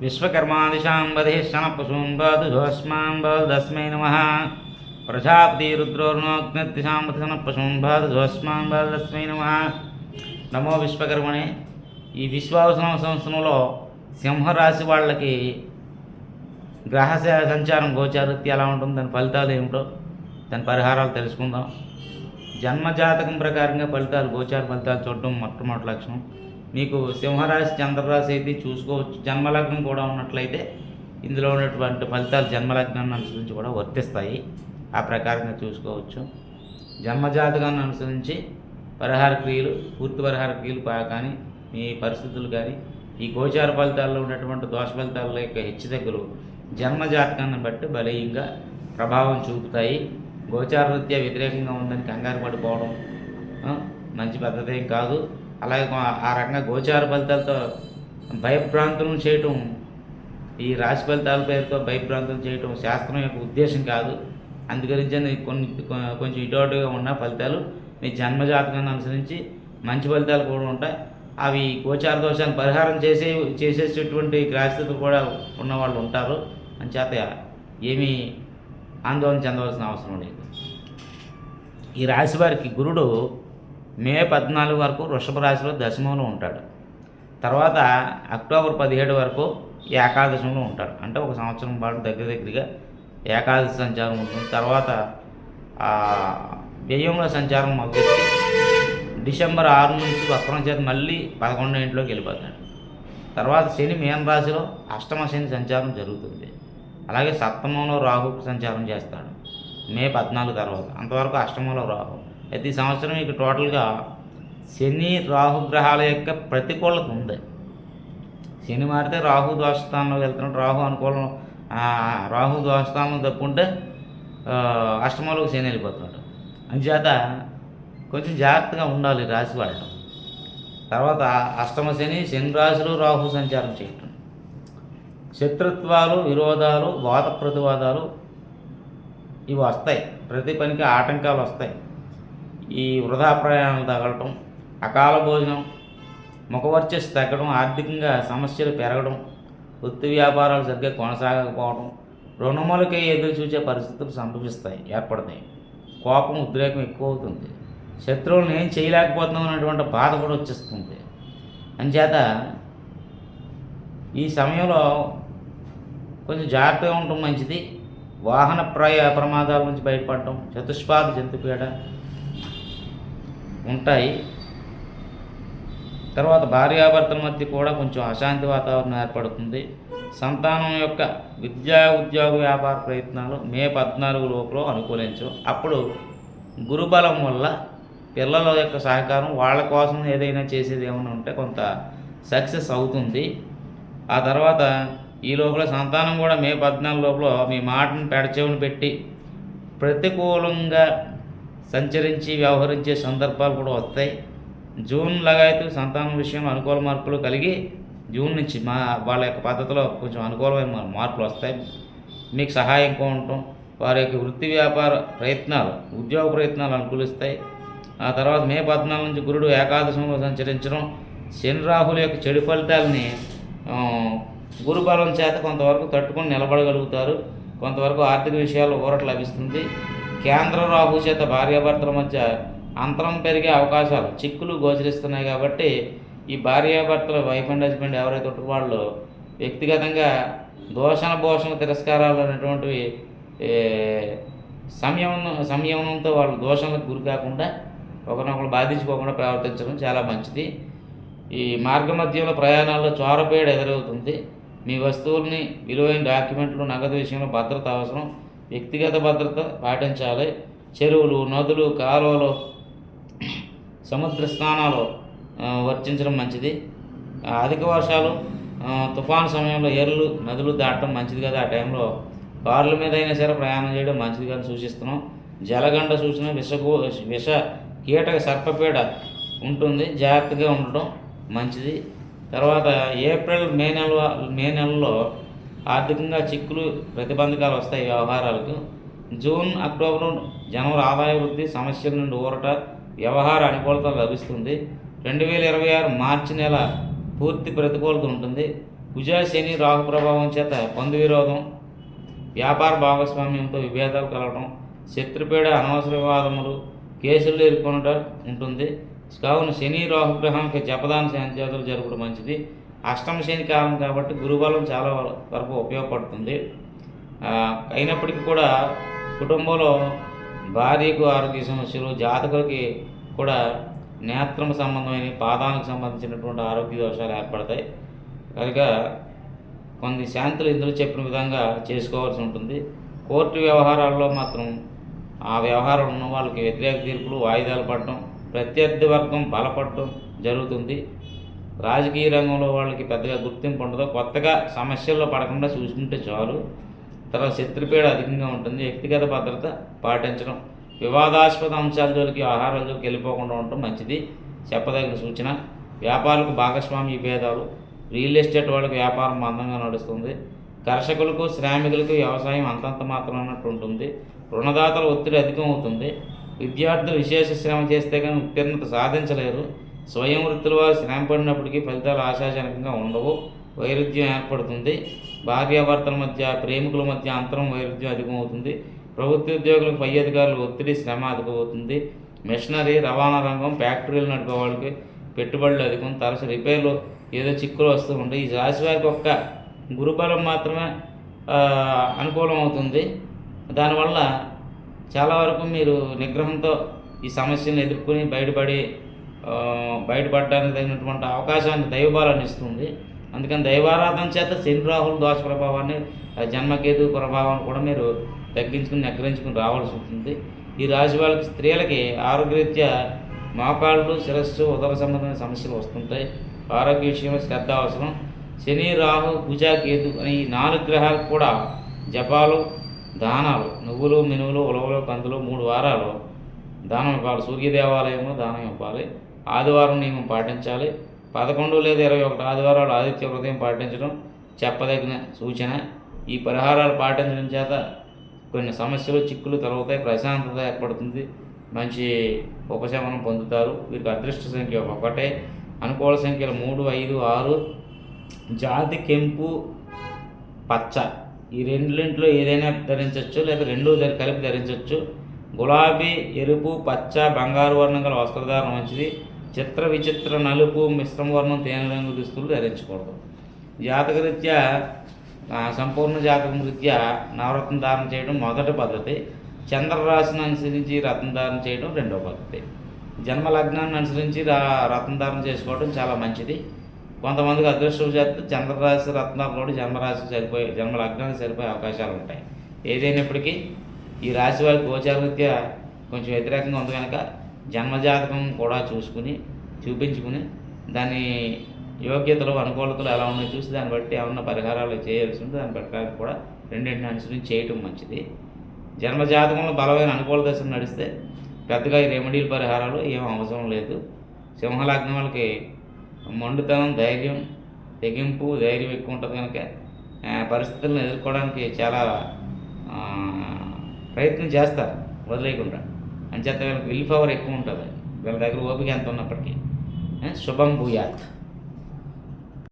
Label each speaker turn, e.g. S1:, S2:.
S1: విశ్వకర్మాదిశాంబధేశనపశూన్బాదుధోస్మాంబాదస్మై నమ. ప్రజాపతి రుద్రోర్ణోగ్నత్తిశాంబధనపశూన్బాదుధోస్మాంబాదస్మై నమ. నమో విశ్వకర్మణే ఈ విశ్వావసన సంవత్సరంలో సింహరాశి వాళ్ళకి గ్రహ సంచారం గోచారృత్తి ఎలా ఉంటుంది? దాని ఫలితాలు ఏమిటో దాని పరిహారాలు తెలుసుకుందాం. జన్మజాతకం ప్రకారంగా ఫలితాలు గోచార ఫలితాలు చూడడం మొట్టమొదటి లక్షణం. మీకు సింహరాశి చంద్రరాశి అయితే చూసుకోవచ్చు. జన్మలగ్నం కూడా ఉన్నట్లయితే ఇందులో ఉన్నటువంటి ఫలితాలు జన్మలగ్నాన్ని అనుసరించి కూడా వర్తిస్తాయి. ఆ ప్రకారంగా చూసుకోవచ్చు. జన్మజాతకాన్ని అనుసరించి పరిహార క్రియలు పూర్తి పరిహార క్రియలు కానీ మీ పరిస్థితులు కానీ ఈ గోచార ఫలితాల్లో ఉన్నటువంటి దోష ఫలితాల యొక్క హెచ్చుతగ్గులు జన్మజాతకాన్ని బట్టి బలీయంగా ప్రభావం చూపుతాయి. గోచార రీత్యా వ్యతిరేకంగా ఉందని కంగారు పడిపోవడం మంచి పద్ధతి కాదు. అలాగే ఆ రకంగా గోచార ఫలితాలతో భయభ్రాంతులను చేయటం ఈ రాశి ఫలితాల పేరుతో భయభ్రాంతులు చేయటం శాస్త్రం యొక్క ఉద్దేశం కాదు. అందుగురించి కొన్ని కొంచెం ఇటువటుగా ఉన్న ఫలితాలు మీ జన్మజాతకాన్ని అనుసరించి మంచి ఫలితాలు కూడా ఉంటాయి. అవి గోచార దోషాన్ని పరిహారం చేసే చేసేటటువంటి గ్రాస్థితులు కూడా ఉన్నవాళ్ళు ఉంటారు. అంచేత ఏమీ ఆందోళన చెందవలసిన అవసరం లేదు. ఈ రాశి వారికి గురుడు మే పద్నాలుగు వరకు వృషభ రాశిలో దశమంలో ఉంటాడు. తర్వాత అక్టోబర్ పదిహేడు వరకు ఏకాదశంలో ఉంటాడు. అంటే ఒక సంవత్సరం పాటు దగ్గర దగ్గరగా ఏకాదశి సంచారం ఉంటుంది. తర్వాత వ్యయంలో సంచారం మొదలెట్టి డిసెంబర్ ఆరు నుంచి వక్రం చేత మళ్ళీ పదకొండో ఇంట్లోకి వెళ్ళిపోతాడు. తర్వాత శని మీన రాశిలో అష్టమ శని సంచారం జరుగుతుంది. అలాగే సప్తమంలో రాహు సంచారం చేస్తాడు. మే పద్నాలుగు తర్వాత. అంతవరకు అష్టమంలో రాహు. అయితే ఈ సంవత్సరం మీకు టోటల్గా శని రాహు గ్రహాల యొక్క ప్రతికూలత ఉంది. శని మారితే రాహు దోషస్థానంలో వెళ్తున్నాడు. రాహు అనుకూలం రాహు దోషస్థానంలో తప్పుంటే అష్టమంలోకి శని వెళ్ళిపోతున్నాడు. అంచేత కొంచెం జాగ్రత్తగా ఉండాలి రాశి వాళ్ళు తర్వాత అష్టమ శని శని రాశిలో రాహు సంచారం చేయటం. శత్రుత్వాలు విరోధాలు వాద ప్రతివాదాలు ఇవి వస్తాయి. ప్రతి పనికి ఆటంకాలు వస్తాయి. ఈ వృధా ప్రయాణాలు తగలటం అకాల భోజనం ముఖవర్చస్సు తగ్గడం ఆర్థికంగా సమస్యలు పెరగడం వృత్తి వ్యాపారాలు సరిగ్గా కొనసాగకపోవడం రుణములకే ఎదురు చూసే పరిస్థితులు సంభవిస్తాయి ఏర్పడతాయి. కోపం ఉద్రేకం ఎక్కువ అవుతుంది శత్రువులను ఏం చేయలేకపోతున్నాం అనేటువంటి బాధ కూడా వచ్చేస్తుంది. అంచేత ఈ సమయంలో కొంచెం జాగ్రత్తగా ఉండటం మంచిది. వాహన ప్రయ ప్రమాదాల నుంచి బయటపడటం చతుష్పాద జంతుపీడ ఉంటాయి. తర్వాత భార్యాభర్తల మధ్య కూడా కొంచెం అశాంతి వాతావరణం ఏర్పడుతుంది. సంతానం యొక్క విద్యా ఉద్యోగ వ్యాపార ప్రయత్నాలు మే పద్నాలుగు లోపల అనుకూలించవు. అప్పుడు గురుబలం వల్ల పిల్లల యొక్క సహకారం వాళ్ళ కోసం ఏదైనా చేసేది ఏమైనా ఉంటే కొంత సక్సెస్ అవుతుంది. ఆ తర్వాత ఈ లోపల సంతానం కూడా మే పద్నాలుగు లోపల మీ మాటను పెడచెవును పెట్టి ప్రతికూలంగా సంచరించి వ్యవహరించే సందర్భాలు కూడా వస్తాయి. జూన్ లగాయతు సంతానం విషయంలో అనుకూల మార్పులు కలిగి జూన్ నుంచి మా వాళ్ళ యొక్క పద్ధతిలో కొంచెం అనుకూలమైన మార్పులు వస్తాయి. మీకు సహాయంగా ఉండటం వారి యొక్క వృత్తి వ్యాపార ప్రయత్నాలు ఉద్యోగ ప్రయత్నాలు అనుకూలిస్తాయి. ఆ తర్వాత మే పద్నాలుగు నుంచి గురుడు ఏకాదశంలో సంచరించడం శని రాహుల యొక్క చెడు ఫలితాలని గురుబలం చేత కొంతవరకు తట్టుకొని నిలబడగలుగుతారు. కొంతవరకు ఆర్థిక విషయాల్లో ఊరట లభిస్తుంది. కేంద్ర రాహు చేత భార్యాభర్తల మధ్య అంతరం పెరిగే అవకాశాలు చిక్కులు గోచరిస్తున్నాయి కాబట్టి ఈ భార్యాభర్తల వైఫ్ అండ్ హస్బెండ్ ఎవరైతే ఉంటారో వాళ్ళు వ్యక్తిగతంగా దోషణ భోషణ తిరస్కారాలు అనేటువంటివి సంయమనం సంయమనంతో వాళ్ళు దోషణలకు గురి కాకుండా ఒకరినొకరు బాధించుకోకుండా ప్రవర్తించడం చాలా మంచిది. ఈ మార్గ మధ్యంలో ప్రయాణాల్లో చోరపేడ ఎదురవుతుంది. మీ వస్తువుల్ని విలువైన డాక్యుమెంట్లు నగదు విషయంలో భద్రత అవసరం. వ్యక్తిగత భద్రత పాటించాలి. చెరువులు నదులు కాలువలు సముద్ర స్నానాలు వర్తించడం మంచిది. అధిక వర్షాలు తుఫాను సమయంలో ఎర్రలు నదులు దాటడం మంచిది కదా. ఆ టైంలో కార్ల మీద అయినా సరే ప్రయాణం చేయడం మంచిది కానీ సూచిస్తున్నాం. జలగండ సూచన విషకు విష కీటక సర్పపీడ ఉంటుంది. జాగ్రత్తగా ఉండడం మంచిది. తర్వాత ఏప్రిల్ మే నెల మే నెలలో ఆర్థికంగా చిక్కులు ప్రతిబంధకాలు వస్తాయి వ్యవహారాలకు. జూన్ అక్టోబర్ జనవరి ఆదాయ వృద్ధి సమస్యల నుండి ఊరట వ్యవహార అనుకూలత లభిస్తుంది. రెండు వేల ఇరవై ఆరు మార్చి నెల పూర్తి ప్రతికూలత ఉంటుంది. కుజ శని రాహు ప్రభావం చేత పొందు విరోధం వ్యాపార భాగస్వామ్యంతో విభేదాలు కలగడం శత్రుపీడ అనవసర వివాదములు కేసులు ఎదుర్కొనట ఉంటుంది. కావున శని రాహుగ్రహానికి జపదాన శాంతియాత్రలు జరపడం మంచిది. అష్టమ శని కాలం కాబట్టి గురుబలం చాలా వరకు ఉపయోగపడుతుంది. అయినప్పటికీ కూడా కుటుంబంలో భార్యకు ఆరోగ్య సమస్యలు జాతకులకి కూడా నేత్రం సంబంధమైన పాదానికి సంబంధించినటువంటి ఆరోగ్య దోషాలు ఏర్పడతాయి. కనుక కొన్ని శాంతులు ఇందులో చెప్పిన విధంగా చేసుకోవాల్సి ఉంటుంది. కోర్టు వ్యవహారాల్లో మాత్రం ఆ వ్యవహారం ఉన్న వాళ్ళకి వ్యతిరేక తీర్పులు వాయిదాలు పడటం ప్రత్యర్థి వర్గం బలపడటం జరుగుతుంది. రాజకీయ రంగంలో వాళ్ళకి పెద్దగా గుర్తింపు ఉండదు. కొత్తగా సమస్యల్లో పడకుండా చూసుకుంటే చాలు. తర్వాత శత్రుపీడ అధికంగా ఉంటుంది. వ్యక్తిగత భద్రత పాటించడం. వివాదాస్పద అంశాల జోలికి ఆహారాల జోలికి వెళ్ళిపోకుండా ఉండటం మంచిది. చెప్పదగిన సూచన వ్యాపారులకు భాగస్వామ్య భేదాలు. రియల్ ఎస్టేట్ వాళ్ళకి వ్యాపారం మందంగా నడుస్తుంది. కర్షకులకు శ్రామికులకు వ్యవసాయం అంతంత మాత్రం అన్నట్టు ఉంటుంది రుణదాతల ఒత్తిడి అధికం అవుతుంది విద్యార్థులు విశేష శ్రమ చేస్తే కానీ ఉత్తీర్ణత సాధించలేరు. స్వయం వృత్తుల వారు శ్రమ పడినప్పటికీ ఫలితాలు ఆశాజనకంగా ఉండవు. వైరుధ్యం ఏర్పడుతుంది. భార్యాభర్తల మధ్య ప్రేమికుల మధ్య అంతరం వైరుధ్యం అధికమవుతుంది. ప్రభుత్వ ఉద్యోగులకు పై అధికారులు ఒత్తిడి శ్రమ అధికమవుతుంది. మిషనరీ రవాణా రంగం ఫ్యాక్టరీలు నడిపే వాళ్ళకి పెట్టుబడులు అధికం. తరచు రిపేర్లు ఏదో చిక్కులు వస్తూ ఉంటాయి. ఈ రాశి వారికి ఒక్క గురుబలం మాత్రమే అనుకూలం అవుతుంది దానివల్ల చాలా వరకు మీరు నిగ్రహంతో ఈ సమస్యను ఎదుర్కొని బయటపడి బయటపడడానికి తగినటువంటి అవకాశాన్ని దైవబలాన్ని ఇస్తుంది. అందుకని దైవారాధన చేత శని రాహుల దోష ప్రభావాన్ని జన్మకేతు ప్రభావాన్ని కూడా మీరు తగ్గించుకుని నిగ్రహించుకుని రావాల్సి ఉంటుంది. ఈ రాశి వాళ్ళకి స్త్రీలకి ఆరోగ్యరీత్యా మోకాళ్ళు శిరస్సు ఉదర సంబంధమైన సమస్యలు వస్తుంటాయి. ఆరోగ్య విషయంలో శ్రద్ధ అవసరం. శని రాహు కుజ కేతు అని ఈ నాలుగు గ్రహాలకు కూడా జపాలు దానాలు నువ్వులు మినువులు ఉలవలు కందులు మూడు వారాలు దానం ఇవ్వాలి. సూర్యదేవాలయంలో దానం ఇవ్వాలి. ఆదివారం నియమం పాటించాలి. పదకొండు లేదా ఇరవై ఒకటి ఆదివారాలు ఆదిత్య హృదయం పాటించడం చెప్పదగిన సూచన. ఈ పరిహారాలు పాటించడం చేత కొన్ని సమస్యలు చిక్కులు తొలగుతాయి ప్రశాంతత ఏర్పడుతుంది. మంచి ఉపశమనం పొందుతారు. వీరికి అదృష్ట సంఖ్య ఒకటే. అనుకూల సంఖ్యలు మూడు ఐదు ఆరు. జాతి కెంపు పచ్చ. ఈ రెండింటిలో ఏదైనా ధరించవచ్చు లేదా రెండు కలిపి ధరించవచ్చు. గులాబీ ఎరుపు పచ్చ బంగారు వర్ణం గల వస్త్రధారణ మంచిది. చిత్ర విచిత్ర నలుపు మిశ్రమ వర్ణం తేనె రంగు దుస్తులు ధరించకూడదు. జాతకరీత్యా సంపూర్ణ జాతకం రీత్యా నవరత్న ధారణ చేయడం మొదటి పద్ధతి. చంద్రరాశిని అనుసరించి రత్న ధారణ చేయడం రెండవ పద్ధతి. జన్మ లగ్నాన్ని అనుసరించి రా రత్న ధారణ చేసుకోవడం చాలా మంచిది. కొంతమందికి అదృష్టవశాత్తు చంద్రరాశి రత్నాలు కూడా జన్మరాశి సరిపోయే జన్మ లగ్నానికి సరిపోయే అవకాశాలు ఉంటాయి. ఏదైనప్పటికీ ఈ రాశి వారి గోచారరీత్యా కొంచెం వ్యతిరేకంగా ఉంది కనుక జన్మజాతకం కూడా చూసుకుని చూపించుకుని దాని యోగ్యతలు అనుకూలతలు ఎలా ఉన్నాయో చూసి దాన్ని బట్టి ఏమన్నా పరిహారాలు చేయాల్సి ఉంటే దాని ప్రకారం కూడా రెండింటిని అనుసరించి చేయటం మంచిది. జన్మజాతకంలో బలమైన అనుకూల దశలు నడిస్తే పెద్దగా ఈ రెమెడీల పరిహారాలు ఏం అవసరం లేదు. సింహలగ్నం వాళ్ళకి మొండుతనం ధైర్యం తెగింపు ధైర్యం ఎక్కువ ఉంటుంది కనుక పరిస్థితులను ఎదుర్కోవడానికి చాలా ప్రయత్నం చేస్తారు వదిలేయకుండా. అంచేత వీళ్ళకి విల్ పవర్ ఎక్కువ ఉంటుంది. వీళ్ళ దగ్గర ఓపిక ఎంత ఉన్నప్పటికీ. శుభం భూయాత్.